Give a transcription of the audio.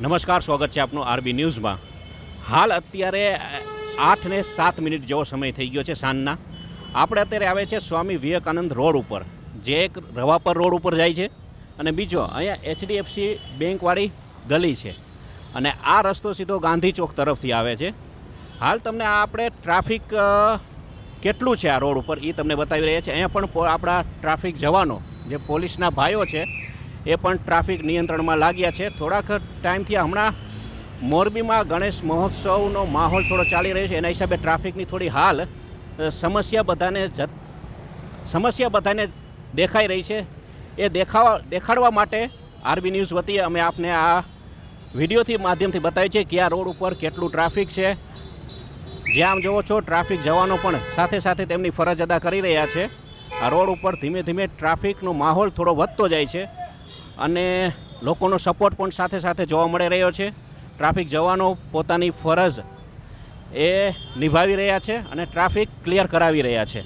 નમસ્કાર, સ્વાગત છે આપનું આરબી ન્યૂઝમાં. હાલ અત્યારે આઠ ને સાત મિનિટ જેવો સમય થઈ ગયો છે સાંજના. આપણે અત્યારે આવે છે સ્વામી વિવેકાનંદ રોડ ઉપર. જે એક રવાપર રોડ ઉપર જાય છે અને બીજો અહીંયા એચડીએફસી બેંકવાળી ગલી છે. અને આ રસ્તો સીધો ગાંધી ચોક તરફથી આવે છે. હાલ તમને આપણે ટ્રાફિક કેટલું છે આ રોડ ઉપર એ તમને બતાવી રહ્યા છે. અહીંયા પણ આપણા ટ્રાફિક જવાનો, જે પોલીસના ભાઈઓ છે એ પણ ટ્રાફિક નિયંત્રણમાં લાગ્યા છે. થોડાક ટાઈમથી હમણાં મોરબીમાં ગણેશ મહોત્સવનો માહોલ થોડો ચાલી રહ્યો છે. એના હિસાબે ટ્રાફિકની થોડી હાલ સમસ્યા બધાને જ, સમસ્યા બધાને દેખાઈ રહી છે. એ દેખાવા, દેખાડવા માટે આરબી ન્યૂઝ વતીએ અમે આપને આ વિડીયોથી માધ્યમથી બતાવી છે કે આ રોડ ઉપર કેટલું ટ્રાફિક છે. જ્યાં જુઓ છો, ટ્રાફિક જવાનો પણ સાથે સાથે તેમની ફરજ અદા કરી રહ્યા છે. આ રોડ ઉપર ધીમે ધીમે ટ્રાફિકનો માહોલ થોડો વધતો જાય છે. અને લોકોનો સપોર્ટ પણ સાથે સાથે જોવા મળી રહ્યો છે. ટ્રાફિક જવાનો પોતાની ફરજ એ નિભાવી રહ્યા છે અને ટ્રાફિક ક્લિયર કરાવી રહ્યા છે.